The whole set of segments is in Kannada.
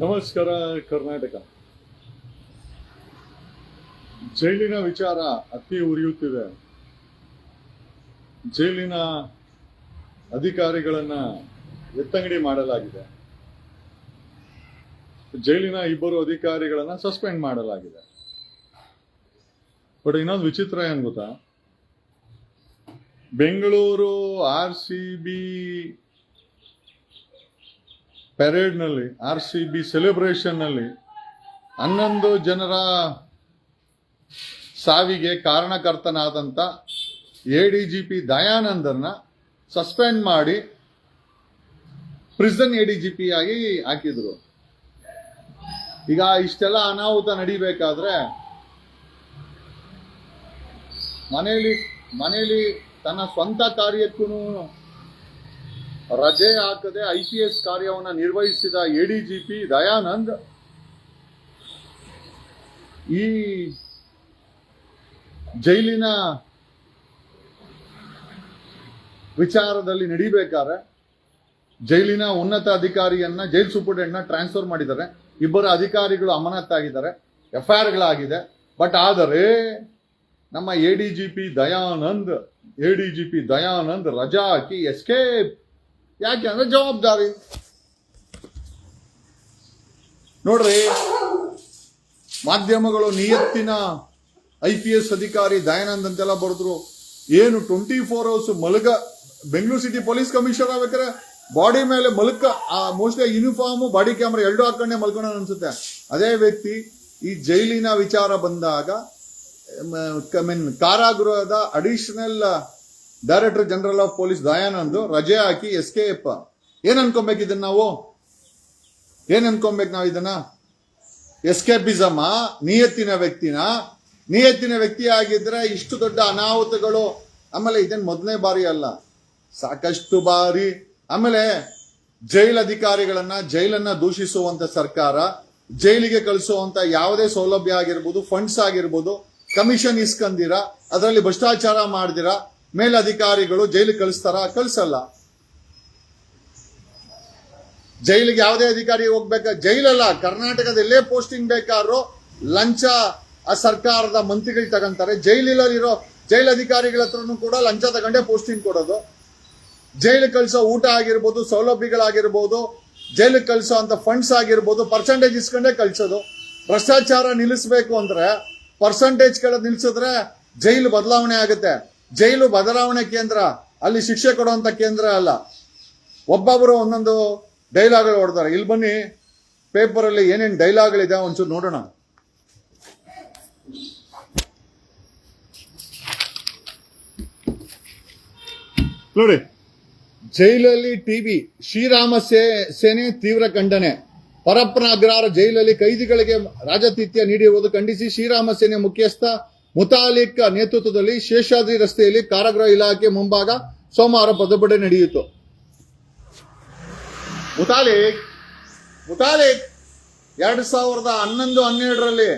ನಮಸ್ಕಾರ, ಕರ್ನಾಟಕ. ಜೈಲಿನ ವಿಚಾರ ಅತಿ ಉರಿಯುತ್ತಿದೆ. ಜೈಲಿನ ಅಧಿಕಾರಿಗಳನ್ನ ಎತ್ತಂಗಡಿ ಮಾಡಲಾಗಿದೆ. ಜೈಲಿನ ಇಬ್ಬರು ಅಧಿಕಾರಿಗಳನ್ನ ಸಸ್ಪೆಂಡ್ ಮಾಡಲಾಗಿದೆ. ಬಟ್ ಇನ್ನೊಂದು ವಿಚಿತ್ರ ಏನ್ ಗೊತ್ತಾ? ಬೆಂಗಳೂರು ಆರ್ ಸಿ ಬಿ ಪೆರೇಡ್ನಲ್ಲಿ, ಆರ್ ಸಿ ಬಿ ಸೆಲೆಬ್ರೇಷನ್ನಲ್ಲಿ ಹನ್ನೊಂದು ಜನರ ಸಾವಿಗೆ ಕಾರಣಕರ್ತನಾದಂಥ ಎ ಡಿ ಜಿ ಪಿ ದಯಾನಂದನ್ನ ಸಸ್ಪೆಂಡ್ ಮಾಡಿ prison A D G P ಆಗಿ ಹಾಕಿದ್ರು. ಈಗ ಇಷ್ಟೆಲ್ಲ ಅನಾಹುತ ನಡಿಬೇಕಾದ್ರೆ ಮನೆಯಲ್ಲಿ ಮನೆಯಲ್ಲಿ ತನ್ನ ಸ್ವಂತ ಕಾರ್ಯಕ್ಕೂ ರಜೆ ಹಾಕದೆ ಐ ಪಿ ಎಸ್ ಕಾರ್ಯವನ್ನು ನಿರ್ವಹಿಸಿದ ಎಡಿಜಿಪಿ ದಯಾನಂದ್, ಈ ಜೈಲಿನ ವಿಚಾರದಲ್ಲಿ ನಡಿಬೇಕಾದ್ರೆ ಜೈಲಿನ ಉನ್ನತ ಅಧಿಕಾರಿಯನ್ನ, ಜೈಲ್ ಸೂಪರಿಂಟೆಂಡ್ನ ಟ್ರಾನ್ಸ್ಫರ್ ಮಾಡಿದ್ದಾರೆ. ಇಬ್ಬರು ಅಧಿಕಾರಿಗಳು ಅಮಾನತ್ತಾಗಿದ್ದಾರೆ ಎಫ್ ಐ ಆರ್ಗಳಾಗಿದೆ ಬಟ್ ಆದರೆ ನಮ್ಮ A D G P Dayanand A D G P Dayanand ರಜಾ ಹಾಕಿ ಎಸ್ಕೇಪ್ ಯಾಕೆ ಅಂದ್ರೆ ಜವಾಬ್ದಾರಿ. ನೋಡ್ರಿ, ಮಾಧ್ಯಮಗಳು ನಿಯತ್ತಿನ ಐ ಪಿ ಎಸ್ ಅಧಿಕಾರಿ ದಯಾನಂದ್ ಅಂತೆಲ್ಲ ಬರೆದ್ರು. ಏನು ಟ್ವೆಂಟಿ ಫೋರ್ ಅವರ್ಸ್ ಮಲಗ, ಬೆಂಗಳೂರು ಸಿಟಿ ಪೊಲೀಸ್ ಕಮಿಷನರ್ ಆಗ್ಬೇಕಾರೆ ಬಾಡಿ ಮೇಲೆ ಮಲ್ಕ ಮೋಸ್ಟ್ಲಿ ಯೂನಿಫಾರ್ಮ್ ಬಾಡಿ ಕ್ಯಾಮ್ರಾ ಎರಡು ಹಾಕೊಂಡೆ ಮಲ್ಕೋಣ ಅನ್ಸುತ್ತೆ. ಅದೇ ವ್ಯಕ್ತಿ ಈ ಜೈಲಿನ ವಿಚಾರ ಬಂದಾಗ ಮೀನ್ ಕಾರಾಗೃಹದ additional director general of police Dayanand ರಜೆ ಹಾಕಿ ಎಸ್ ಕೆ ಎಪ್ಪ ಏನ್ ಅನ್ಕೊಬೇಕು ನಾವು? ಏನ್ ಅನ್ಕೊಬೇಕು ನಾವು ಇದನ್ನ? ಎಸ್ಕೇಪಿಸಮ ನಿಯತ್ತಿನ ವ್ಯಕ್ತಿನ? ನಿಯತ್ತಿನ ವ್ಯಕ್ತಿ ಆಗಿದ್ರೆ ಇಷ್ಟು ದೊಡ್ಡ ಅನಾಹುತಗಳು. ಆಮೇಲೆ ಇದೇನು ಮೊದಲನೇ ಬಾರಿ ಅಲ್ಲ. ಸಾಕಷ್ಟು ಬಾರಿ. ಆಮೇಲೆ ಜೈಲ್ ಅಧಿಕಾರಿಗಳನ್ನ, ಜೈಲನ್ನ ದೂಷಿಸುವಂತ ಸರ್ಕಾರ, ಜೈಲಿಗೆ ಕಳಿಸುವಂತ ಯಾವುದೇ ಸೌಲಭ್ಯ ಆಗಿರ್ಬೋದು ಫಂಡ್ಸ್ ಆಗಿರ್ಬೋದು ಕಮಿಷನ್ ಇಸ್ಕಂದಿರ, ಅದರಲ್ಲಿ ಭ್ರಷ್ಟಾಚಾರ ಮಾಡ್ದಿರ ಮೇಲಧಿಕಾರಿಗಳು ಜೈಲಿಗೆ ಕಳಿಸ್ತಾರ? ಕಳಿಸಲ್ಲ. ಜೈಲಿಗೆ ಯಾವುದೇ ಅಧಿಕಾರಿ ಹೋಗ್ಬೇಕ? ಜೈಲಲ್ಲ ಕರ್ನಾಟಕದ ಎಲ್ಲೇ ಪೋಸ್ಟಿಂಗ್ ಬೇಕಾದ್ರೂ ಲಂಚ, ಆ ಸರ್ಕಾರದ ಮಂತ್ರಿಗಳು ತಗೊಂತಾರೆ. ಜೈಲಿರೋ ಜೈಲ್ ಅಧಿಕಾರಿಗಳ ಹತ್ರನೂ ಕೂಡ ಲಂಚ ತಗೊಂಡೇ ಪೋಸ್ಟಿಂಗ್ ಕೊಡೋದು. ಜೈಲು ಕಳಿಸೋ ಊಟ ಆಗಿರ್ಬೋದು, ಸೌಲಭ್ಯಗಳಾಗಿರ್ಬೋದು ಜೈಲಿಗೆ ಕಳಿಸೋ ಅಂತ ಫಂಡ್ಸ್ ಆಗಿರ್ಬೋದು ಪರ್ಸೆಂಟೇಜ್ ಇಸ್ಕೊಂಡೇ ಕಳಿಸೋದು. ಭ್ರಷ್ಟಾಚಾರ ನಿಲ್ಲಿಸಬೇಕು ಅಂದ್ರೆ ಪರ್ಸೆಂಟೇಜ್ ಕೆಳ ನಿಲ್ಸಿದ್ರೆ ಜೈಲು ಬದಲಾವಣೆ ಆಗುತ್ತೆ. ಜೈಲು ಬದಲಾವಣೆ ಕೇಂದ್ರ, ಅಲ್ಲಿ ಶಿಕ್ಷೆ ಕೊಡುವಂತ ಕೇಂದ್ರ ಅಲ್ಲ. ಒಬ್ಬೊಬ್ಬರು ಒಂದೊಂದು ಡೈಲಾಗ್ ಹೊಡ್ತಾರೆ ಇಲ್ಲಿ ಬನ್ನಿ ಪೇಪರ್ ಅಲ್ಲಿ ಏನೇನ್ ಡೈಲಾಗ್ಗಳಿದೆ ಒಂಚೂರು ನೋಡೋಣ. ನೋಡಿ, ಜೈಲಲ್ಲಿ ಟಿವಿ ಶ್ರೀರಾಮ ಸೇನೆ ತೀವ್ರ ಖಂಡನೆ. ಪರಪ್ಪನ ಅಗ್ರಹಾರ ಜೈಲಲ್ಲಿ ಕೈದಿಗಳಿಗೆ ರಾಜತಿಥ್ಯ ನೀಡಿರುವುದು ಖಂಡಿಸಿ ಶ್ರೀರಾಮ ಸೇನೆ ಮುಖ್ಯಸ್ಥ ಮುತಾಲಿಕ್ ನೇತೃತ್ವದಲ್ಲಿ ಶೇಷಾದ್ರಿ ರಸ್ತೆಯಲ್ಲಿ ಕಾರಾಗೃಹ ಇಲಾಖೆ ಮುಂಭಾಗ ಸೋಮವಾರ ಪ್ರತಿಭಟನೆ ನಡೆಯಿತು. ಮುತಾಲಿಕ್ ಮುತಾಲಿಕ್ ಎರಡು ಸಾವಿರದ ಹನ್ನೊಂದು, ಹನ್ನೆರಡರಲ್ಲಿ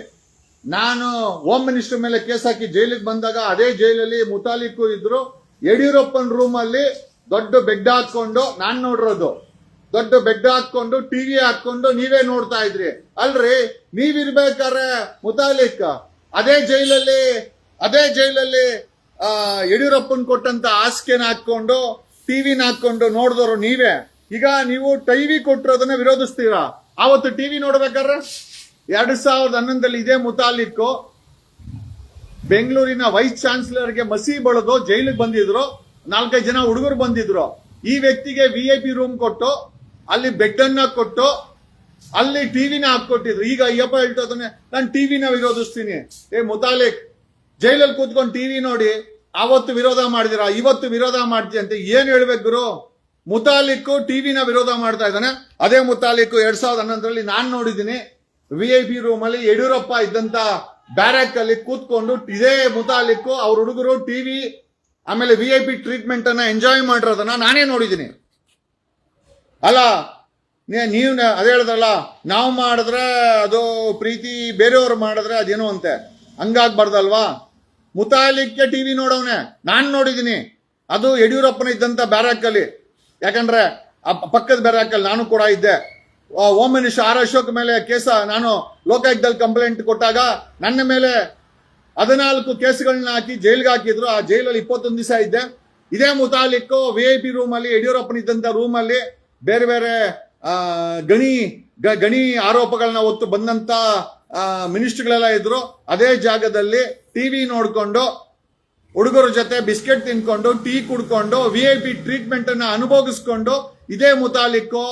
ನಾನು ಹೋಮ್ ಮಿನಿಸ್ಟರ್ ಮೇಲೆ ಕೇಸ್ ಹಾಕಿ ಜೈಲಿಗೆ ಬಂದಾಗ ಅದೇ ಜೈಲಲ್ಲಿ ಮುತಾಲಿಕ್ ಇದ್ರು. ಯಡಿಯೂರಪ್ಪನ ರೂಮ್ ಅಲ್ಲಿ ದೊಡ್ಡ ಬೆಡ್ ಹಾಕೊಂಡು, ನಾನು ನೋಡಿರೋದು, ದೊಡ್ಡ ಬೆಡ್ ಹಾಕೊಂಡು ಟಿವಿ ಹಾಕೊಂಡು ನೀವೇ ನೋಡ್ತಾ ಇದ್ರಿ. ಅಲ್ರಿ, ನೀವಿರ್ಬೇಕಾದ್ರೆ ಮುತಾಲಿಕ್ ಅದೇ ಜೈಲಲ್ಲಿ ಅದೇ ಜೈಲಲ್ಲಿ ಯಡಿಯೂರಪ್ಪನ್ ಕೊಟ್ಟಂತ ಹಾಸಿಗೆನ ಹಾಕೊಂಡು ಟಿವಿನ ಹಾಕೊಂಡು ನೋಡಿದವರು ನೀವೇ. ಈಗ ನೀವು ಟಿವಿ ಕೊಟ್ಟಿರೋದನ್ನ ವಿರೋಧಿಸ್ತೀರಾ? ಆವತ್ತು ಟಿವಿ ನೋಡ್ಬೇಕಾದ್ರೆ? ಎರಡ್ ಸಾವಿರದ ಹನ್ನೊಂದಲ್ಲಿ ಇದೇ ಮುತಾಲಿಕ್ಕು ಬೆಂಗಳೂರಿನ ವೈಸ್ ಚಾನ್ಸಲರ್ಗೆ ಮಸಿ ಬಳದು ಜೈಲಿಗೆ ಬಂದಿದ್ರು. ನಾಲ್ಕೈದು ಜನ ಹುಡುಗರು ಬಂದಿದ್ರು. ಈ ವ್ಯಕ್ತಿಗೆ ವಿ ಐ ಪಿ ರೂಮ್ ಕೊಟ್ಟು, ಅಲ್ಲಿ ಬೆಡ್ ಅನ್ನ ಕೊಟ್ಟು ಅಲ್ಲಿ ಟಿವಿನ ಹಾಕೊಟ್ಟಿದ್ರು ಈಗ ಅಯ್ಯಪ್ಪ ಹೇಳ್ತದನ್ನೇ ನಾನು ಟಿವಿನ ವಿರೋಧಿಸ್ತೀನಿ ಏ, ಮುತಾಲಿಕ್, ಜೈಲಲ್ಲಿ ಕೂತ್ಕೊಂಡು ಟಿವಿ ನೋಡಿ, ಅವತ್ತು ವಿರೋಧ ಮಾಡಿದಿರ ಇವತ್ತು ವಿರೋಧ ಮಾಡ್ತೀಯ ಅಂತ ಏನ್ ಹೇಳ್ಬೇಕು ಗುರು? ಮುತಾಲಿಕ್ ಟಿವಿನ ವಿರೋಧ ಮಾಡ್ತಾ ಇದ್ದಾನೆ. ಅದೇ ಮುತಾಲಿಕ್ ಎರಡ್ ಸಾವಿರದ ಹನ್ನೊಂದರಲ್ಲಿ ನಾನು ನೋಡಿದ್ದೀನಿ ವಿ ಐ ಪಿ ರೂಮ್ ಅಲ್ಲಿ ಯಡಿಯೂರಪ್ಪ ಇದ್ದಂತ ಬ್ಯಾರಕ್ ಅಲ್ಲಿ ಕೂತ್ಕೊಂಡು ಇದೇ ಮುತಾಲಿಕ್ ಅವ್ರ ಹುಡುಗರು ಟಿವಿ, ಆಮೇಲೆ ವಿ ಐ ಪಿ ಟ್ರೀಟ್ಮೆಂಟ್ ಅನ್ನ ಎಂಜಾಯ್ ಮಾಡಿರೋದನ್ನ ನಾನೇ ನೋಡಿದ್ದೀನಿ. ಅಲ್ಲ ನೀವು ಅದೇ ಹೇಳಿದ್ರಲ್ಲ ನಾವು ಮಾಡಿದ್ರೆ ಅದು ಪ್ರೀತಿ ಬೇರೆಯವ್ರು ಮಾಡಿದ್ರೆ ಅದೇನು ಅಂತೆ. ಹಂಗಾಗ್ಬಾರ್ದಲ್ವಾ? ಮುತಾಲಿಕ್ಕೆ ಟಿವಿ ನೋಡವನೆ. ನಾನು ನೋಡಿದ್ದೀನಿ ಅದು ಯಡಿಯೂರಪ್ಪನ ಇದ್ದಂತ ಬ್ಯಾರಾಕಲ್ಲಿ. ಯಾಕಂದ್ರೆ, ಆ ಪಕ್ಕದ ಬ್ಯಾರಾಕಲ್ಲಿ ನಾನು ಕೂಡ ಇದ್ದೆ. ಓಂ ಮಿನಿಸ್ಟರ್ ಆರ್ ಅಶೋಕ್ ಮೇಲೆ ಕೇಸ ನಾನು ಲೋಕಾಯುಕ್ತದಲ್ಲಿ ಕಂಪ್ಲೇಂಟ್ ಕೊಟ್ಟಾಗ ನನ್ನ ಮೇಲೆ ಹದಿನಾಲ್ಕು ಕೇಸ್ಗಳನ್ನ ಹಾಕಿ ಜೈಲ್ಗೆ ಹಾಕಿದ್ರು. ಆ ಜೈಲಲ್ಲಿ ಇಪ್ಪತ್ತೊಂದು ದಿವಸ ಇದ್ದೆ. ಇದೇ Mutalik V I P room ಅಲ್ಲಿ ಯಡಿಯೂರಪ್ಪನಿದ್ದಂತ ರೂಮ್ ಅಲ್ಲಿ ಬೇರೆ ಬೇರೆ ಗಣಿ ಗಣಿ ಆರೋಪಗಳನ್ನ ಹೊತ್ತು ಬಂದಂತ ಮಿನಿಸ್ಟ್ರುಗಳೆಲ್ಲ ಇದ್ರು. ಅದೇ ಜಾಗದಲ್ಲಿ ಟಿವಿ ನೋಡ್ಕೊಂಡು, ಹುಡುಗರ ಜೊತೆ ಬಿಸ್ಕೆಟ್ ತಿನ್ಕೊಂಡು, ಟೀ ಕುಡ್ಕೊಂಡು, ವಿ ಐ ಪಿ ಟ್ರೀಟ್ಮೆಂಟ್ ಅನ್ನ ಅನುಭವಿಸ್ಕೊಂಡು ಇದೇ ಮುತಾಲಿಕ್ಕು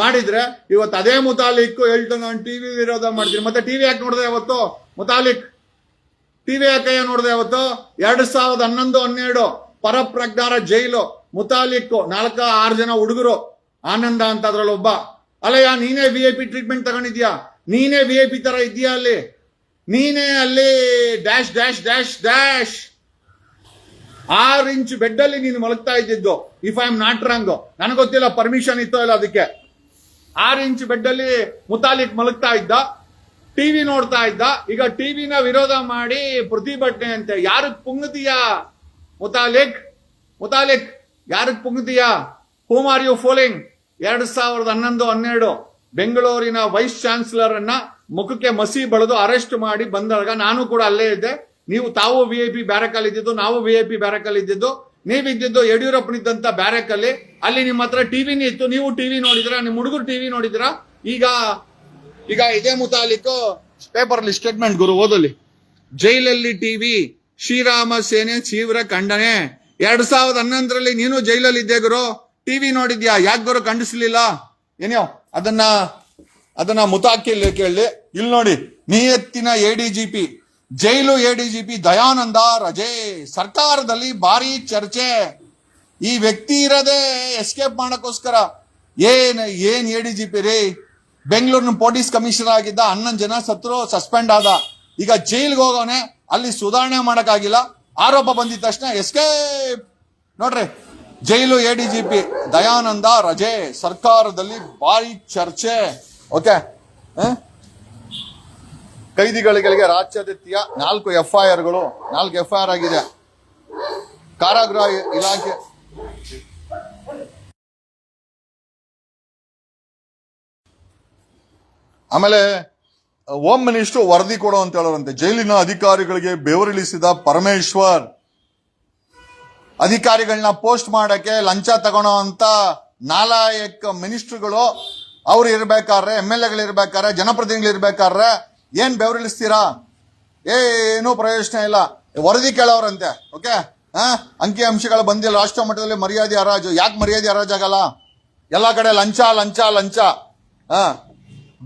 ಮಾಡಿದ್ರೆ, ಇವತ್ತು ಅದೇ ಮುತಾಲಿಕ್ಕು ಹೇಳ್ತು ನಾನು ಟಿವಿ ವಿರೋಧ ಮಾಡ್ತೀನಿ. ಮತ್ತೆ ಟಿವಿ ಯಾಕೆ ನೋಡಿದೆ ಅವತ್ತು ಮುತಾಲಿಕ್ ಟಿವಿ ಯಾಕೆ ನೋಡಿದೆ ಅವತ್ತು ಎರಡು ಸಾವಿರದ ಹನ್ನೊಂದು, ಹನ್ನೆರಡು ಪರಪ್ರಜ್ಞಾರ ಜೈಲು ಮುತಾಲಿಕ್ಕು ನಾಲ್ಕ ಆರು ಜನ ಹುಡುಗರು. ಆನಂದ ಅಂತ ಅದ್ರಲ್ಲಿ ಒಬ್ಬ ಅಲ್ಲಯ್ಯ ನೀನೇ ವಿ ಐ ಪಿ ಟ್ರೀಟ್ಮೆಂಟ್ ತಗೊಂಡಿದ್ಯಾ? ನೀನೇ ವಿ ಐ ಪಿ ತರ ಇದೆಯಾ ಅಲ್ಲಿ? ನೀನೇ ಅಲ್ಲಿ ಡ್ಯಾಶ್ ಡ್ಯಾಶ್ ಡ್ಯಾಶ್ ಡ್ಯಾಶ್ ಆರು ಇಂಚ್ ಬೆಡ್ ಅಲ್ಲಿ ನೀನು ಮಲಗ್ತಾ ಇದ್ದಿದ್ದು if I am not wrong ನನಗೆ ಗೊತ್ತಿಲ್ಲ ಪರ್ಮಿಷನ್ ಇತ್ತೋ ಇಲ್ಲ ಅದಕ್ಕೆ. ಆರು ಇಂಚ್ ಬೆಡ್ ಅಲ್ಲಿ ಮುತಾಲಿಕ್ ಮಲಗ್ತಾ ಇದ್ದ ಟಿವಿ ನೋಡ್ತಾ ಇದ್ದ. ಈಗ ಟಿವಿನ ವಿರೋಧ ಮಾಡಿ ಪ್ರತಿಭಟನೆ ಅಂತೆ. ಯಾರಕ್ ಪುಂಗತಿಯಾ? ಮುತಾಲಿಕ್ ಮುತಾಲಿಕ್ ಯಾರಕ್ ಪುಂಗತಿಯಾ? ಹೂಮ್ ಆರ್ ಯು ಫೋಲಿಂಗ್ ಎರಡ್ ಸಾವಿರದ ಹನ್ನೊಂದು ಹನ್ನೆರಡು ಬೆಂಗಳೂರಿನ ವೈಸ್ ಚಾನ್ಸಲರ್ ಅನ್ನ ಮುಖಕ್ಕೆ ಮಸಿ ಬಳಿದು ಅರೆಸ್ಟ್ ಮಾಡಿ ಬಂದಾಗ ನಾನು ಕೂಡ ಅಲ್ಲೇ ಇದ್ದೆ. ನೀವು ತಾವು ವಿ ಐ ಪಿ ಬ್ಯಾರಕಲ್ಲಿ ಇದ್ದಿದ್ದು ನಾವು ವಿ ಐ ಪಿ ಬ್ಯಾರಕಲ್ಲಿ ಇದ್ದಿದ್ದು ನೀವಿದ್ದಿದ್ದು ಯಡಿಯೂರಪ್ಪನಿದ್ದಂತ ಬ್ಯಾರಕಲ್ಲಿ. ಅಲ್ಲಿ ನಿಮ್ಮ ಹತ್ರ ಟಿವಿನೇ ಇತ್ತು. ನೀವು ಟಿವಿ ನೋಡಿದ್ರ ನಿಮ್ಮ ಹುಡುಗರು ಟಿವಿ ನೋಡಿದ್ರ ಈಗ ಈಗ ಇದೇ ಮುತಾಲಿಕ್ ಪೇಪರ್ ಸ್ಟೇಟ್ಮೆಂಟ್ ಗುರು, ಓದಲಿ. ಜೈಲಲ್ಲಿ ಟಿವಿ ಶ್ರೀರಾಮ ಸೇನೆ ತೀವ್ರ ಖಂಡನೆ. ಎರಡ್ ಸಾವಿರದ ಹನ್ನೊಂದರಲ್ಲಿ ನೀನು ಜೈಲಲ್ಲಿ ಇದ್ದೆ ಗುರು. ಟಿವಿ ನೋಡಿದ್ಯಾ? ಯಾಕೆ ಗುರು ಖಂಡಿಸ್ಲಿಲ್ಲ? ಏನೋ ಅದನ್ನ ಅದನ್ನ ಮುತಾಕಿಲ್ ಕೇಳಿ. ಇಲ್ಲಿ ನೋಡಿ, ನಿಯತ್ತಿನ P, jail A D G P Dayananda ರಜೆ. ಸರ್ಕಾರದಲ್ಲಿ ಭಾರಿ ಚರ್ಚೆ. ಈ ವ್ಯಕ್ತಿ ಇರೋದೇ ಎಸ್ಕೇಪ್ ಮಾಡಕ್ಕೋಸ್ಕರ ಏನ್ ಏನ್ ಎ ಡಿ ಜಿ ಪಿ ರೀ? ಬೆಂಗಳೂರಿನ ಪೊಲೀಸ್ ಕಮಿಷನರ್ ಆಗಿದ್ದ ಹನ್ನೊಂದು ಜನ ಸತ್ರು ಸಸ್ಪೆಂಡ್ ಆದ. ಈಗ ಜೈಲ್ಗೆ ಹೋಗವನೆ ಅಲ್ಲಿ ಸುಧಾರಣೆ ಮಾಡಕ್ಕಾಗಿಲ್ಲ. ಆರೋಪ ಬಂದಿದ ತಕ್ಷಣ ಎಸ್ಕೇಪ್ ನೋಡ್ರಿ jail A D G P Dayananda ರಜೆ, ಸರ್ಕಾರದಲ್ಲಿ ಭಾರಿ ಚರ್ಚೆ. ಓಕೆ? ಕೈದಿಗಳಿಗೆ ರಾಜ್ಯಾದಿತ್ಯ ನಾಲ್ಕು ಎಫ್ ಐ ಆರ್ಗಳು ನಾಲ್ಕು ಎಫ್ ಐ ಆರ್ ಆಗಿದೆ. ಕಾರಾಗೃಹ ಇಲಾಖೆ ಆಮೇಲೆ, ಹೋಮ್ ಮಿನಿಸ್ಟರ್ ವರದಿ ಕೊಡು ಅಂತ ಹೇಳೋರಂತೆ. ಜೈಲಿನ ಅಧಿಕಾರಿಗಳಿಗೆ ಬೆವರಿಳಿಸಿದ ಪರಮೇಶ್ವರ್. ಅಧಿಕಾರಿಗಳನ್ನ ಪೋಸ್ಟ್ ಮಾಡಕ್ಕೆ ಲಂಚ ತಗೊಳೋ ಅಂತ ನಾಲಾಯಕ್ ಮಿನಿಸ್ಟ್ರುಗಳು ಅವ್ರು ಇರ್ಬೇಕಾದ್ರೆ, ಎಂ ಎಲ್ ಎಗಳು ಇರ್ಬೇಕಾದ್ರೆ, ಜನಪ್ರತಿನಿಧಿಗಳು ಇರ್ಬೇಕಾದ್ರೆ ಏನ್ ಬೆವರಿಳಿಸ್ತೀರಾ? ಏನು ಪ್ರಯೋಜನ ಇಲ್ಲ. ವರದಿ ಕೇಳೋರಂತೆ ಓಕೆ? ಅಂಕಿ ಅಂಶಗಳು ಬಂದಿಲ್ಲ, ರಾಷ್ಟ್ರ ಮಟ್ಟದಲ್ಲಿ ಮರ್ಯಾದೆ ಹರಾಜು. ಯಾಕೆ ಮರ್ಯಾದೆ ಹರಾಜಾಗಲ್ಲ? ಎಲ್ಲ ಕಡೆ ಲಂಚ ಲಂಚ ಲಂಚ. ಹಾ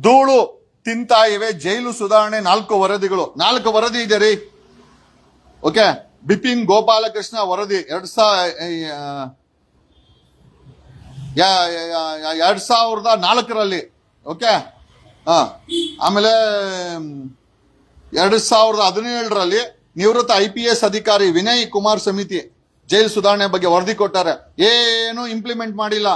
ಧೂಳು ತಿಂತಾ ಇವೆ, ಜೈಲು ಸುಧಾರಣೆ ನಾಲ್ಕು ವರದಿಗಳು. ನಾಲ್ಕು ವರದಿ ಇದೆ ರೀ. ಓಕೆ? ಬಿಪಿನ್ ಗೋಪಾಲಕೃಷ್ಣ ವರದಿ ಎರಡ್ ಎರಡ್ ಸಾವಿರದ ನಾಲ್ಕರಲ್ಲಿ, ಓಕೆ? ಆಮೇಲೆ ಎರಡ್ ಸಾವಿರದ ಹದಿನೇಳರಲ್ಲಿ ನಿವೃತ್ತ ಐ ಪಿ ಎಸ್ ಅಧಿಕಾರಿ ವಿನಯ್ ಕುಮಾರ್ ಸಮಿತಿ ಜೈಲು ಸುಧಾರಣೆ ಬಗ್ಗೆ ವರದಿ ಕೊಟ್ಟಾರೆ. ಏನು ಇಂಪ್ಲಿಮೆಂಟ್ ಮಾಡಿಲ್ಲ.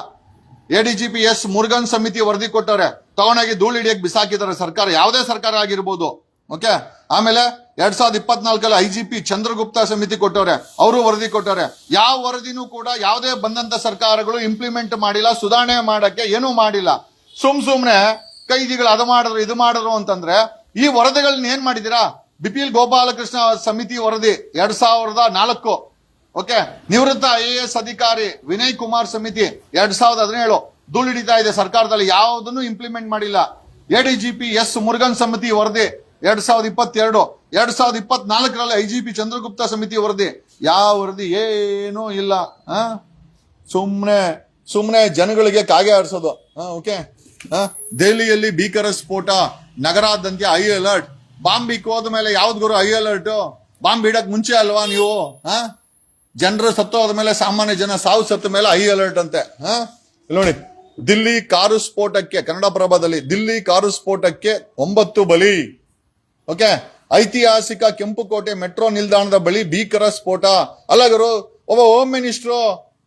A D G P S Murugan ಸಮಿತಿ ವರದಿ ಕೊಟ್ಟಾರೆ. ತಗೊಂಡಾಗಿ ಧೂಳು ಹಿಡಿಯಕ್ಕೆ ಬಿಸಾಕಿದ್ದಾರೆ ಸರ್ಕಾರ. ಯಾವುದೇ ಸರ್ಕಾರ ಆಗಿರ್ಬೋದು. ಓಕೆ? ಆಮೇಲೆ ಎರಡ್ ಸಾವಿರದ ಇಪ್ಪತ್ನಾಲ್ಕಲ್ಲಿ ಐ ಜಿ ಪಿ ಚಂದ್ರಗುಪ್ತ ಸಮಿತಿ ಕೊಟ್ಟವ್ರೆ, ಅವರು ವರದಿ ಕೊಟ್ಟವ್ರೆ. ಯಾವ ವರದಿನೂ ಕೂಡ ಯಾವುದೇ ಬಂದಂತ ಸರ್ಕಾರಗಳು ಇಂಪ್ಲಿಮೆಂಟ್ ಮಾಡಿಲ್ಲ, ಸುಧಾರಣೆ ಮಾಡಕ್ಕೆ ಏನೂ ಮಾಡಿಲ್ಲ. ಸುಮ್ ಸುಮ್ನೆ ಕೈದಿಗಳು ಅದು ಮಾಡಿದ್ರು, ಇದು ಮಾಡಿದ್ರು ಅಂತಂದ್ರೆ, ಈ ವರದಿಗಳನ್ನ ಏನ್ ಮಾಡಿದಿರಾ ಬಿಪಿಲ್ ಗೋಪಾಲಕೃಷ್ಣ ಸಮಿತಿ ವರದಿ ಎರಡ್ ಸಾವಿರದ ನಾಲ್ಕು. ಓಕೆ? ನಿವೃತ್ತ ಐ ಎ ಎಸ್ ಅಧಿಕಾರಿ ವಿನಯ್ ಕುಮಾರ್ ಸಮಿತಿ ಎರಡ್ ಸಾವಿರದ ಹದಿನೇಳು. ಧೂಳು ಹಿಡಿತಾ ಇದೆ ಸರ್ಕಾರದಲ್ಲಿ, ಯಾವುದನ್ನು ಇಂಪ್ಲಿಮೆಂಟ್ ಮಾಡಿಲ್ಲ. ಎಡಿಜಿಪಿ ಎಸ್ ಮುರುಗನ್ ಸಮಿತಿ ವರದಿ ಎರಡ್ ಸಾವಿರದ ಇಪ್ಪತ್ತೆರಡು, ಎರಡ್ ಸಾವಿರದ ಇಪ್ಪತ್ನಾಲ್ಕರಲ್ಲಿ ಐ ಜಿ ಪಿ ಚಂದ್ರಗುಪ್ತ ಸಮಿತಿ ವರದಿ. ಯಾವ ವರದಿ? ಏನೂ ಇಲ್ಲ. ಸುಮ್ಮನೆ ಸುಮ್ಮನೆ ಜನಗಳಿಗೆ ಕಾಗೆ ಆಡಿಸೋದು. ಓಕೆ? ದೆಹಲಿಯಲ್ಲಿ ಭೀಕರ ಸ್ಫೋಟ, ನಗರಾದ್ಯಂತ ಐ ಅಲರ್ಟ್. ಬಾಂಬ್ ಹೋದ ಮೇಲೆ ಯಾವ್ದು ಗುರು ಐ ಅಲರ್ಟ್? ಬಾಂಬ್ ಇಡಕ್ ಮುಂಚೆ ಅಲ್ವಾ ನೀವು? ಹ ಜನರು ಸತ್ತು ಹೋದ ಮೇಲೆ ಸಾಮಾನ್ಯ ಜನ ಸಾವು ಸತ್ತ ಮೇಲೆ ಐ ಅಲರ್ಟ್ ಅಂತೆ. ಹಾ ನೋಡಿ, ದಿಲ್ಲಿ ಕಾರು ಸ್ಫೋಟಕ್ಕೆ, ಕನ್ನಡಪ್ರಭದಲ್ಲಿ ದಿಲ್ಲಿ ಕಾರು ಸ್ಫೋಟಕ್ಕೆ ಒಂಬತ್ತು ಬಲಿ. ಓಕೆ? ಐತಿಹಾಸಿಕ ಕೆಂಪುಕೋಟೆ ಮೆಟ್ರೋ ನಿಲ್ದಾಣದ ಬಳಿ ಭೀಕರ ಸ್ಫೋಟ. ಅಲ್ಲಗರು ಒಬ್ಬ ಹೋಮ್ ಮಿನಿಸ್ಟ್ರು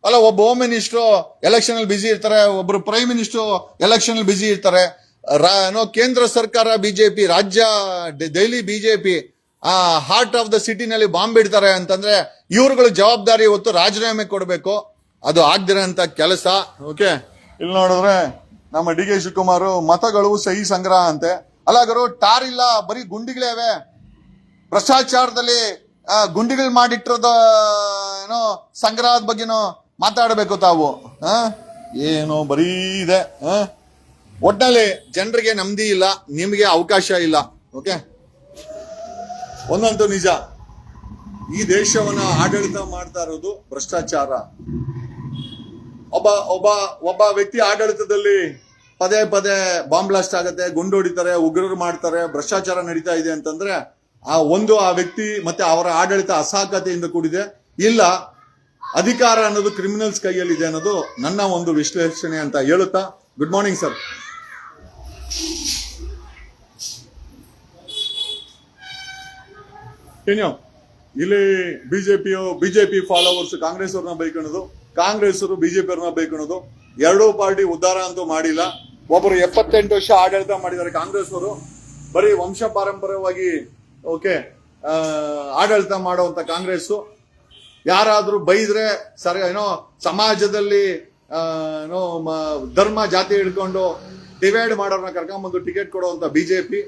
ಅಲ್ಲ ಒಬ್ಬ ಹೋಮ್ ಮಿನಿಸ್ಟ್ರು ಎಲೆಕ್ಷನ್ ಅಲ್ಲಿ ಬಿಸಿ ಇರ್ತಾರೆ. ಒಬ್ರು ಪ್ರೈಮ್ ಮಿನಿಸ್ಟ್ರು ಎಲೆಕ್ಷನ್ ಅಲ್ಲಿ ಬಿಸಿ ಇರ್ತಾರೆ. ಕೇಂದ್ರ ಸರ್ಕಾರ ಬಿಜೆಪಿ, ರಾಜ್ಯ ದೆಹಲಿ ಬಿಜೆಪಿ, ಆ ಹಾರ್ಟ್ ಆಫ್ ದ ಸಿಟಿನಲ್ಲಿ ಬಾಂಬ್ ಇಡ್ತಾರೆ ಅಂತಂದ್ರೆ ಇವ್ರುಗಳು ಜವಾಬ್ದಾರಿ ಹೊತ್ತು ರಾಜೀನಾಮೆ ಕೊಡಬೇಕು. ಅದು ಆಗ್ದಿರೋಂತ ಕೆಲಸ. ಓಕೆ? ಇಲ್ಲಿ ನೋಡಿದ್ರೆ ನಮ್ಮ ಡಿ ಕೆ ಶಿವಕುಮಾರ್, ಮತಗಳು ಸಹಿ ಸಂಗ್ರಹ ಅಂತೆ. ಅಲ್ಲ ಗುರು ಟಾರ್ ಇಲ್ಲ ಬರೀ ಗುಂಡಿಗಳೇವೆ ಭ್ರಷ್ಟಾಚಾರದಲ್ಲಿ ಗುಂಡಿಗಳು ಮಾಡಿಟ್ಟಿರೋದ, ಏನೋ, ಸಂಗ್ರಹದ ಬಗ್ಗೆನೋ ಮಾತಾಡಬೇಕು ತಾವು? ಏನೋ ಬರೀ ಇದೆ ಒಟ್ಟಿನಲ್ಲಿ ಜನರಿಗೆ ನೆಮ್ಮದಿ ಇಲ್ಲ, ನಿಮಗೆ ಅವಕಾಶ ಇಲ್ಲ, ಓಕೆ? ಒಂದಂತೂ ನಿಜ, ಈ ದೇಶವನ್ನ ಆಡಳಿತ ಮಾಡ್ತಾ ಇರೋದು ಭ್ರಷ್ಟಾಚಾರ. ಒಬ್ಬ ಒಬ್ಬ ಒಬ್ಬ ವ್ಯಕ್ತಿ ಆಡಳಿತದಲ್ಲಿ ಪದೇ ಪದೇ ಬಾಂಬ್ ಬ್ಲಾಸ್ಟ್ ಆಗುತ್ತೆ, ಗುಂಡು ಹೊಡಿತಾರೆ, ಉಗ್ರರು ಮಾಡ್ತಾರೆ, ಭ್ರಷ್ಟಾಚಾರ ನಡೀತಾ ಇದೆ ಅಂತಂದ್ರೆ ಆ ಒಂದು ಆ ವ್ಯಕ್ತಿ ಮತ್ತೆ ಅವರ ಆಡಳಿತ ಅಸಾಕತೆಯಿಂದ ಕೂಡಿದೆ. ಇಲ್ಲ, ಅಧಿಕಾರ ಅನ್ನೋದು ಕ್ರಿಮಿನಲ್ಸ್ ಕೈಯಲ್ಲಿದೆ ಅನ್ನೋದು ನನ್ನ ಒಂದು ವಿಶ್ಲೇಷಣೆ ಅಂತ ಹೇಳುತ್ತಾ ಗುಡ್ ಮಾರ್ನಿಂಗ್ ಸರ್ ಏನು ಇಲ್ಲಿ ಬಿಜೆಪಿಯು ಬಿಜೆಪಿ ಫಾಲೋವರ್ಸ್ ಕಾಂಗ್ರೆಸ್ ಅವ್ರನ್ನ ಬೈಕೊಳ್ಳೋದು ಕಾಂಗ್ರೆಸ್ ಅವರು ಬಿಜೆಪಿ ಅವ್ರನ್ನ ಬೈಕೊಳ್ಳೋದು ಎರಡೂ ಪಾರ್ಟಿ ಉದ್ಧಾರ ಅಂತೂ ಮಾಡಿಲ್ಲ. ಒಬ್ಬರು ಎಪ್ಪತ್ತೆಂಟು ವರ್ಷ ಆಡಳಿತ ಮಾಡಿದ್ದಾರೆ ಕಾಂಗ್ರೆಸ್ ಅವರು ಬರೀ ವಂಶ ಪಾರಂಪರ್ಯವಾಗಿ, ಓಕೆ ಆಡಳಿತ ಮಾಡುವಂತ ಕಾಂಗ್ರೆಸ್ ಯಾರಾದ್ರೂ ಬೈದ್ರೆ ಸರಿ, ಏನೋ ಸಮಾಜದಲ್ಲಿ ಏನೋ ಧರ್ಮ, ಜಾತಿ ಹಿಡ್ಕೊಂಡು ಡಿವೈಡ್ ಮಾಡೋರನ್ನ ಕರ್ಕೊಂಬಂದು ಟಿಕೆಟ್ ಕೊಡುವಂತ ಬಿಜೆಪಿ.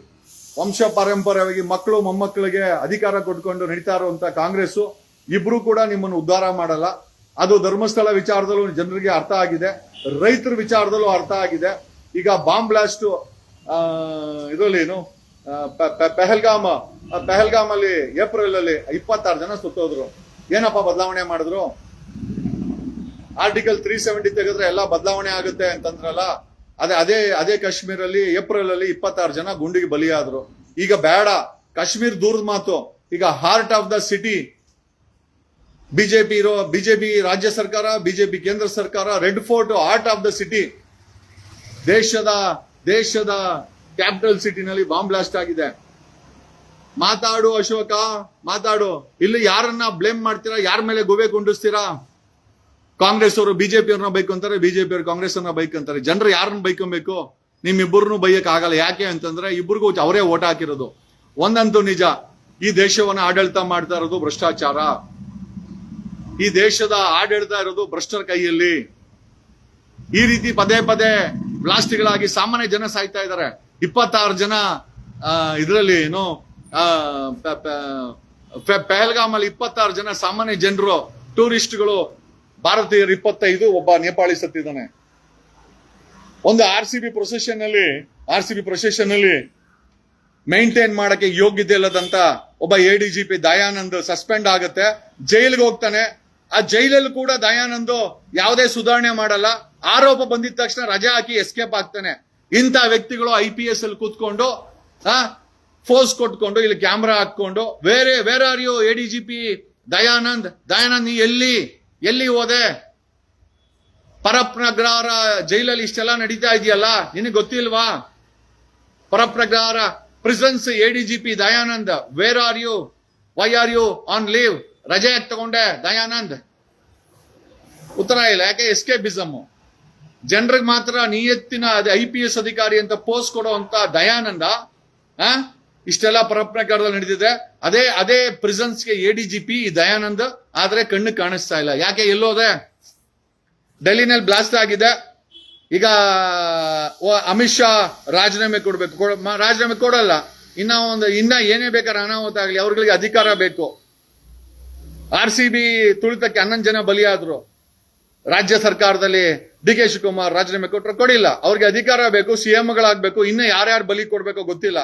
ವಂಶ ಪಾರಂಪರ್ಯವಾಗಿ ಮಕ್ಕಳು, ಮೊಮ್ಮಕ್ಕಳಿಗೆ ಅಧಿಕಾರ ಕೊಟ್ಕೊಂಡು ನಡೀತಾ ಇರುವಂತ ಕಾಂಗ್ರೆಸ್ ಇಬ್ರು ಕೂಡ ನಿಮ್ಮನ್ನು ಉದ್ಧಾರ ಮಾಡಲ್ಲ. ಅದು ಧರ್ಮಸ್ಥಳ ವಿಚಾರದಲ್ಲೂ ಜನರಿಗೆ ಅರ್ಥ ಆಗಿದೆ. ರೈತರ ವಿಚಾರದಲ್ಲೂ ಅರ್ಥ ಆಗಿದೆ. ಈಗ ಬಾಂಬ್ ಬ್ಲಾಸ್ಟ್ ಇದರಲ್ಲಿ ಏನು? ಪೆಹಲ್ಗಾಮ್ ಪೆಹಲ್ಗಾಮ್ ಅಲ್ಲಿ ಏಪ್ರಿಲ್ ಅಲ್ಲಿ ಇಪ್ಪತ್ತಾರು ಜನ ಸುತ್ತೋದ್ರು. ಏನಪ್ಪ ಬದಲಾವಣೆ ಮಾಡಿದ್ರು? ಆರ್ಟಿಕಲ್ ತ್ರೀ ಸೆವೆಂಟಿ ತೆಗೆದ್ರೆ ಎಲ್ಲ ಬದಲಾವಣೆ ಆಗುತ್ತೆ ಅಂತಂದ್ರಲ್ಲ, ಅದೇ ಅದೇ ಅದೇ ಕಾಶ್ಮೀರಲ್ಲಿ ಏಪ್ರಿಲ್ ಅಲ್ಲಿ ಇಪ್ಪತ್ತಾರು ಜನ ಗುಂಡಿಗೆ ಬಲಿಯಾದ್ರು. ಈಗ ಬೇಡ, ಕಾಶ್ಮೀರ್ ದೂರದ ಮಾತು. ಈಗ heart of the city BJP ಇರೋ, ಬಿಜೆಪಿ ರಾಜ್ಯ ಸರ್ಕಾರ, ಬಿಜೆಪಿ ಕೇಂದ್ರ ಸರ್ಕಾರ, red fort heart of the city ದೇಶದ ದೇಶದ ಕ್ಯಾಪಿಟಲ್ ಸಿಟಿನಲ್ಲಿ ಬಾಂಬ್ ಬ್ಲಾಸ್ಟ್ ಆಗಿದೆ. ಮಾತಾಡು ಅಶೋಕ, ಮಾತಾಡು. ಇಲ್ಲಿ ಯಾರನ್ನ ಬ್ಲೇಮ್ ಮಾಡ್ತೀರಾ? ಯಾರ ಮೇಲೆ ಗುವೆ ಕುಂಡಿಸ್ತೀರಾ? ಕಾಂಗ್ರೆಸ್ ಅವರು ಬಿಜೆಪಿ ಅವ್ರನ್ನ ಬೈಕೊಂತಾರೆ ಬಿಜೆಪಿ ಅವರು ಕಾಂಗ್ರೆಸ್ ಅವ್ರನ್ನ ಬೈಕ್ ಅಂತಾರೆ. ಜನರು ಯಾರನ್ನ ಬೈಕೊಬೇಕು? ನಿಮ್ಮಿಬ್ಬರನ್ನು ಬೈಯಕ್ ಆಗಲ್ಲ. ಯಾಕೆ ಅಂತಂದ್ರೆ ಇಬ್ಬರಿಗೂ ಅವರೇ ಓಟ್ ಹಾಕಿರೋದು. ಒಂದಂತೂ ನಿಜ, ಈ ದೇಶವನ್ನ ಆಡಳಿತ ಮಾಡ್ತಾ ಇರೋದು ಭ್ರಷ್ಟಾಚಾರ. ಈ ದೇಶದ ಆಡಳಿತ ಇರೋದು ಭ್ರಷ್ಟರ ಕೈಯಲ್ಲಿ. ಈ ರೀತಿ ಪದೇ ಪದೇ ಬ್ಲಾಸ್ಟ್ಗಳಾಗಿ ಸಾಮಾನ್ಯ ಜನ ಸಾಯ್ತಾ ಇದ್ದಾರೆ. ಇಪ್ಪತ್ತಾರು ಜನ ಇದರಲ್ಲಿ ಏನು ಪೆಹಲ್ಗಾಮ್ ಅಲ್ಲಿ ಇಪ್ಪತ್ತಾರು ಜನ ಸಾಮಾನ್ಯ ಜನರು, ಟೂರಿಸ್ಟ್ಗಳು, ಭಾರತೀಯರು ಇಪ್ಪತ್ತೈದು, ಒಬ್ಬ ನೇಪಾಳಿ ಸತ್ತಿದ್ದಾನೆ. ಒಂದು ಆರ್ ಸಿ ಬಿ ಪ್ರೊಸೆಷನ್ ಅಲ್ಲಿ ಆರ್ ಸಿ ಬಿ ಪ್ರೊಸೆಷನ್ ಅಲ್ಲಿ ಮೈಂಟೈನ್ ಮಾಡಕ್ಕೆ ಯೋಗ್ಯತೆ ಇಲ್ಲದಂತ ಒಬ್ಬ A D G P Dayanand suspend ಆಗುತ್ತೆ. ಜೈಲ್ಗೆ ಹೋಗ್ತಾನೆ. ಆ ಜೈಲಲ್ಲಿ ಕೂಡ ದಯಾನಂದ್ ಯಾವುದೇ ಸುಧಾರಣೆ ಮಾಡಲ್ಲ. ಆರೋಪ ಬಂದಿದ ತಕ್ಷಣ ರಜೆ ಹಾಕಿ ಎಸ್ಕೇಪ್ ಆಗ್ತಾನೆ. ಇಂಥ ವ್ಯಕ್ತಿಗಳು ಐ ಪಿ ಎಸ್ ಅಲ್ಲಿ ಕೂತ್ಕೊಂಡು, ಆ ಫೋರ್ಸ್ ಕೊಟ್ಕೊಂಡು, ಇಲ್ಲಿ ಕ್ಯಾಮ್ರಾ ಹಾಕೊಂಡು ಬೇರೆ where are you A D G P Dayanand? Dayanand, ನೀ ಎಲ್ಲಿ? ಎಲ್ಲಿ ಹೋದೆ? ಪರಪ್ರಗ್ರಹಾರ ಜೈಲಲ್ಲಿ ಇಷ್ಟೆಲ್ಲ ನಡೀತಾ ಇದೆಯಲ್ಲ? ನಿನಗೆ ಗೊತ್ತಿಲ್ವಾ? ಪರಪ್ರಗ್ರಹರ prisons P Dayanand where are you why are you on leave ರಜೆ ತಗೊಂಡೆ ದಯಾನಂದ್ ಉತ್ತರ ಇಲ್ಲ, ಯಾಕೆ ಎಸ್ಕೇಪಿಸಮ್ ಜನರಿಗೆ ಮಾತ್ರ ನಿಯತ್ತಿನ ಅದೇ ಐ ಪಿ ಎಸ್ ಅಧಿಕಾರಿ ಅಂತ ಪೋಸ್ಟ್ ಕೊಡುವಂತ ದಯಾನಂದ, ಆ? ಇಷ್ಟೆಲ್ಲ ಪರಪ್ರಕಾರದಲ್ಲಿ ನಡೆದಿದೆ. ಅದೇ ಅದೇ ಪ್ರಿಸನ್ಸ್ಗೆ ಎಡಿಜಿಪಿ ದಯಾನಂದ್, ಆದ್ರೆ ಕಣ್ಣು ಕಾಣಿಸ್ತಾ ಇಲ್ಲ. ಯಾಕೆ ಎಲ್ಲೋದೆ? ಡೆಲ್ಲಿನಲ್ಲಿ ಬ್ಲಾಸ್ಟ್ ಆಗಿದೆ. ಈಗ ಅಮಿತ್ ಶಾ ರಾಜೀನಾಮೆ ಕೊಡ್ಬೇಕು. ಕೊಡ- ರಾಜೀನಾಮೆ ಕೊಡಲ್ಲ. ಇನ್ನ ಒಂದು, ಇನ್ನ ಏನೇ ಬೇಕಾದ್ರೆ ಅನಾಹುತ ಆಗಲಿ ಅವ್ರಗಳಿಗೆ ಅಧಿಕಾರ ಬೇಕು. ಆರ್ ಸಿ ಬಿ ತುಳಿತಕ್ಕೆ ಹನ್ನೊಂದು ಜನ ಬಲಿಯಾದ್ರು. ರಾಜ್ಯ ಸರ್ಕಾರದಲ್ಲಿ ಡಿ ಕೆ ಶಿವಕುಮಾರ್ ರಾಜೀನಾಮೆ ಕೊಟ್ಟರು ಕೊಡಿಲ್ಲ. ಅವ್ರಿಗೆ ಅಧಿಕಾರ ಬೇಕು ಸಿಎಂಗಳಾಗಬೇಕು ಇನ್ನೂ ಯಾರ್ಯಾರು ಬಲಿ ಕೊಡ್ಬೇಕೋ ಗೊತ್ತಿಲ್ಲ.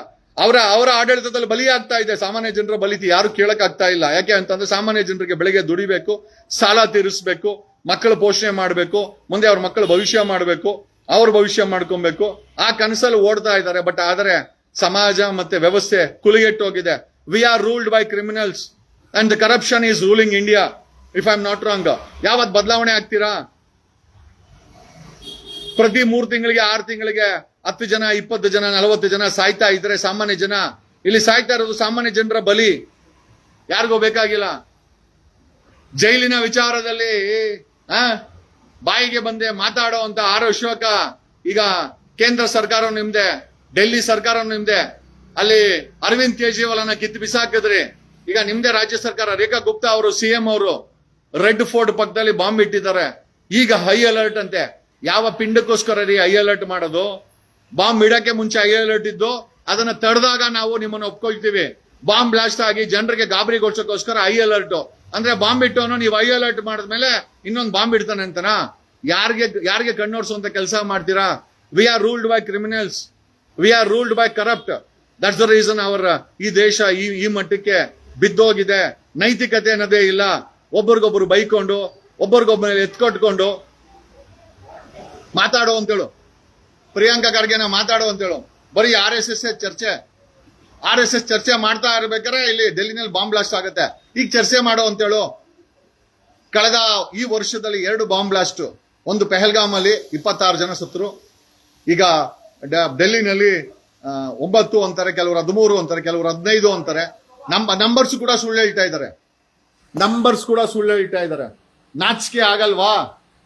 ಅವರ ಅವರ ಆಡಳಿತದಲ್ಲಿ ಬಲಿ ಆಗ್ತಾ ಇದೆ. ಸಾಮಾನ್ಯ ಜನರ ಬಲಿತಿ ಯಾರು ಕೇಳಕ್ ಆಗ್ತಾ ಇಲ್ಲ. ಯಾಕೆ ಅಂತಂದ್ರೆ ಸಾಮಾನ್ಯ ಜನರಿಗೆ ಬೆಳಗ್ಗೆ ದುಡಿಬೇಕು, ಸಾಲ ತೀರಿಸಬೇಕು, ಮಕ್ಕಳ ಪೋಷಣೆ ಮಾಡಬೇಕು, ಮುಂದೆ ಅವ್ರ ಮಕ್ಕಳು ಭವಿಷ್ಯ ಮಾಡಬೇಕು, ಅವ್ರ ಭವಿಷ್ಯ ಮಾಡ್ಕೊಬೇಕು. ಆ ಕನಸಲ್ಲಿ ಓಡ್ತಾ ಇದ್ದಾರೆ. ಬಟ್ ಆದರೆ ಸಮಾಜ ಮತ್ತೆ ವ್ಯವಸ್ಥೆ ಕುಲಿಗೆಟ್ಟೋಗಿದೆ. We are ruled by criminals and the corruption is ruling India if I am not wrong ಯಾವತ್ ಬದಲಾವಣೆ ಆಗ್ತೀರಾ? ಪ್ರತಿ ಮೂರು ತಿಂಗಳಿಗೆ, ಆರು ತಿಂಗಳಿಗೆ ಹತ್ತು ಜನ, ಇಪ್ಪತ್ತು ಜನ, ನಲವತ್ತು ಜನ ಸಾಯ್ತಾ ಇದ್ರೆ ಸಾಮಾನ್ಯ ಜನ. ಇಲ್ಲಿ ಸಾಯ್ತಾ ಇರೋದು ಸಾಮಾನ್ಯ ಜನರ ಬಲಿ. ಯಾರಿಗೂ ಬೇಕಾಗಿಲ್ಲ. ಜೈಲಿನ ವಿಚಾರದಲ್ಲಿ, ಆ, ಬಾಯಿಗೆ ಬಂದೆ ಮಾತಾಡೋ ಅಂತ ಆರೋ ಅಶೋಕ ಈಗ ಕೇಂದ್ರ ಸರ್ಕಾರ ನಿಮ್ದೆ, ಡೆಲ್ಲಿ ಸರ್ಕಾರ ನಿಮ್ದೆ. ಅಲ್ಲಿ ಅರವಿಂದ್ ಕೇಜ್ರಿವಾಲ್ನ ಕಿತ್ತು ಬಿಸಾಕಿದ್ರಿ. ಈಗ ನಿಮ್ದೆ ರಾಜ್ಯ ಸರ್ಕಾರ. ರೇಖಾ ಗುಪ್ತಾ ಅವರು ಸಿಎಂ ಅವರು ರೆಡ್ ಫೋರ್ಟ್ ಪಕ್ಕದಲ್ಲಿ ಬಾಂಬ್ ಇಟ್ಟಿದ್ದಾರೆ. ಈಗ ಹೈ ಅಲರ್ಟ್ ಅಂತೆ. ಯಾವ ಪಿಂಡಕ್ಕೋಸ್ಕರ ರೀ ಹೈ ಅಲರ್ಟ್ ಮಾಡೋದು? ಬಾಂಬ್ ಇಡಕ್ಕೆ ಮುಂಚೆ ಹೈ ಅಲರ್ಟ್ ಇದ್ದು, ಅದನ್ನ ತಡೆದಾಗ ನಾವು ನಿಮ್ಮನ್ನ ಒಪ್ಕೊಳ್ತೀವಿ. ಬಾಂಬ್ ಬ್ಲಾಸ್ಟ್ ಆಗಿ ಜನರಿಗೆ ಗಾಬರಿಗೊಳಿಸೋಕ್ಕೋಸ್ಕರ ಹೈ ಅಲರ್ಟ್. ಅಂದ್ರೆ ಬಾಂಬ್ ಇಟ್ಟವನು ನೀವು ಹೈ ಅಲರ್ಟ್ ಮಾಡಿದ್ಮೇಲೆ ಇನ್ನೊಂದು ಬಾಂಬ್ ಇಡ್ತಾನೆ ಅಂತನಾ? ಯಾರಿಗೆ ಯಾರಿಗೆ ಕಣ್ಣೋಡ್ಸುವಂತ ಕೆಲಸ ಮಾಡ್ತೀರಾ? We are ruled by criminals we are ruled by corrupt that's the reason ಅವರ ಈ ದೇಶ ಈ ಈ ಮಟ್ಟಕ್ಕೆ ಬಿದ್ದೋಗಿದೆ. ನೈತಿಕತೆ ಅನ್ನೋದೇ ಇಲ್ಲ. ಒಬ್ರಿಗೊಬ್ರು ಬೈಕೊಂಡು ಒಬ್ಬರಿಗೊಬ್ಬರ ಎತ್ಕೊಟ್ಕೊಂಡು ಮಾತಾಡೋ ಅಂತೇಳು ಪ್ರಿಯಾಂಕಾ ಖರ್ಗೆನ ಮಾತಾಡು ಅಂತೇಳು ಬರೀ ಆರ್ ಎಸ್ ಎಸ್ ಚರ್ಚೆ. ಆರ್ ಎಸ್ ಎಸ್ ಚರ್ಚೆ ಮಾಡ್ತಾ ಇರ್ಬೇಕಾದ್ರೆ ಇಲ್ಲಿ ಡೆಲ್ಲಿನಲ್ಲಿ ಬಾಂಬ್ ಬ್ಲಾಸ್ಟ್ ಆಗುತ್ತೆ. ಈಗ ಚರ್ಚೆ ಮಾಡು ಅಂತೇಳು ಕಳೆದ ಈ ವರ್ಷದಲ್ಲಿ ಎರಡು ಬಾಂಬ್ ಬ್ಲಾಸ್ಟ್, ಒಂದು ಪೆಹಲ್ಗಾಮ್ ಅಲ್ಲಿ ಇಪ್ಪತ್ತಾರು ಜನ ಸತ್ರು ಈಗ ಡೆಲ್ಲಿನಲ್ಲಿ ಒಂಬತ್ತು ಅಂತಾರೆ, ಕೆಲವರು ಹದಿಮೂರು ಅಂತಾರೆ, ಕೆಲವರು ಹದಿನೈದು ಅಂತಾರೆ. ನಮ್ಮ ನಂಬರ್ಸ್ ಕೂಡ ಸುಳ್ಳು ಹೇಳ್ತಾ ಇದ್ದಾರೆ. ನಂಬರ್ಸ್ ಕೂಡ ಸುಳ್ಳು ಹೇಳ್ತಾ ಇದ್ದಾರೆ. ನಾಚಿಕೆ ಆಗಲ್ವಾ?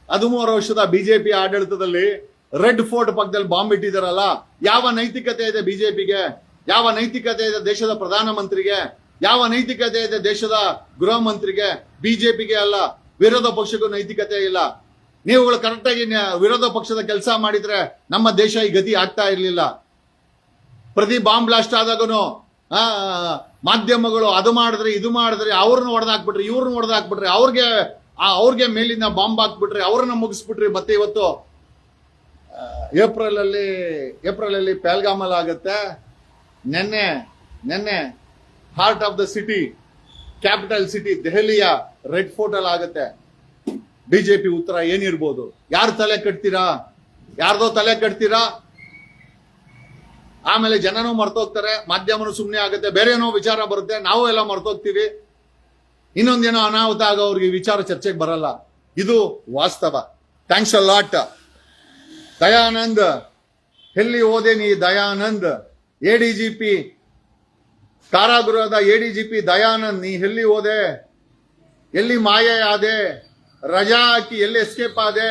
ಹದಿಮೂರು ವರ್ಷದ ಬಿಜೆಪಿ ಆಡಳಿತದಲ್ಲಿ ರೆಡ್ ಫೋರ್ಟ್ ಪಕ್ಕದಲ್ಲಿ ಬಾಂಬ್ ಇಟ್ಟಿದಾರಲ್ಲ ಯಾವ ನೈತಿಕತೆ ಇದೆ ಬಿಜೆಪಿಗೆ ಯಾವ ನೈತಿಕತೆ ಇದೆ ದೇಶದ ಪ್ರಧಾನಮಂತ್ರಿಗೆ? ಯಾವ ನೈತಿಕತೆ ಇದೆ ದೇಶದ ಗೃಹ ಮಂತ್ರಿಗೆ ಬಿಜೆಪಿಗೆ ಅಲ್ಲ ವಿರೋಧ ಪಕ್ಷಕ್ಕೂ ನೈತಿಕತೆ ಇಲ್ಲ. ನೀವುಗಳು ಕರೆಕ್ಟಾಗಿ ವಿರೋಧ ಪಕ್ಷದ ಕೆಲಸ ಮಾಡಿದ್ರೆ ನಮ್ಮ ದೇಶ ಈ ಗತಿ ಆಗ್ತಾ ಇರಲಿಲ್ಲ. ಪ್ರತಿ ಬಾಂಬ್ ಬ್ಲಾಸ್ಟ್ ಆದಾಗನು ಆ, ಮಾಧ್ಯಮಗಳು ಅದು ಮಾಡಿದ್ರೆ, ಇದು ಮಾಡಿದ್ರೆ, ಅವ್ರನ್ನ ಹೊಡೆದಾಕ್ಬಿಟ್ರಿ, ಇವ್ರನ್ನ ಹೊಡೆದಾಕ್ಬಿಟ್ರಿ, ಅವ್ರಿಗೆ ಅವ್ರಿಗೆ ಮೇಲಿನ ಬಾಂಬ್ ಹಾಕ್ಬಿಟ್ರಿ, ಅವ್ರನ್ನ ಮುಗಿಸ್ಬಿಟ್ರಿ ಮತ್ತೆ ಇವತ್ತು ಏಪ್ರಿಲ್ ಅಲ್ಲಿ ಏಪ್ರಿಲ್ ಅಲ್ಲಿ ಪೆಲ್ಗಾಮಲ್ ಆಗುತ್ತೆ. ನೆನ್ನೆ ನೆನ್ನೆ heart of the city capital city ದೆಹಲಿಯ ರೆಡ್ ಫೋರ್ಟ್ ಅಲ್ಲಿ ಆಗುತ್ತೆ. ಬಿಜೆಪಿ ಉತ್ತರ ಏನಿರ್ಬೋದು? ಯಾರು ತಲೆ ಕಟ್ತೀರಾ ಯಾರ್ದೋ ತಲೆ ಕಟ್ತೀರಾ ಆಮೇಲೆ ಜನನೂ ಮರ್ತೋಗ್ತಾರೆ, ಮಾಧ್ಯಮನು ಸುಮ್ಮನೆ ಆಗುತ್ತೆ, ಬೇರೆ ಏನೋ ವಿಚಾರ ಬರುತ್ತೆ, ನಾವು ಎಲ್ಲ ಮರ್ತೋಗ್ತೀವಿ. ಇನ್ನೊಂದೇನೋ ಅನಾಹುತ ಆಗೋ ಅವ್ರಿಗೆ ವಿಚಾರ ಚರ್ಚೆಗೆ ಬರಲ್ಲ. ಇದು ವಾಸ್ತವ. ಥ್ಯಾಂಕ್ಸ್ ಅ ಲಾಟ್ ದಯಾನಂದ್, ಎಲ್ಲಿ ಓದೆ ನೀ Dayanand? A D G P ಕಾರಾಗೃಹದ A D G P Dayanand, ನೀ ಎಲ್ಲಿ ಹೋದೆ? ಎಲ್ಲಿ ಮಾಯೆ ಆದೆ? ರಜಾ ಹಾಕಿ ಎಲ್ಲಿ ಎಸ್ಕೇಪ್ ಆದೆ?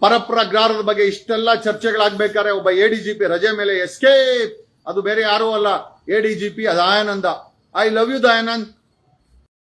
ಪರಪ್ರಗ್ರಾರದ ಬಗ್ಗೆ ಇಷ್ಟೆಲ್ಲ ಚರ್ಚೆಗಳಾಗ್ಬೇಕಾದ್ರೆ ಒಬ್ಬ ಏಡಿ ಜಿ ಪಿ ರಜೆ ಮೇಲೆ ಎಸ್ಕೇಪ್. ಅದು ಬೇರೆ ಯಾರೂ ಅಲ್ಲ. A D G P Dayananda. I love you Dayanand.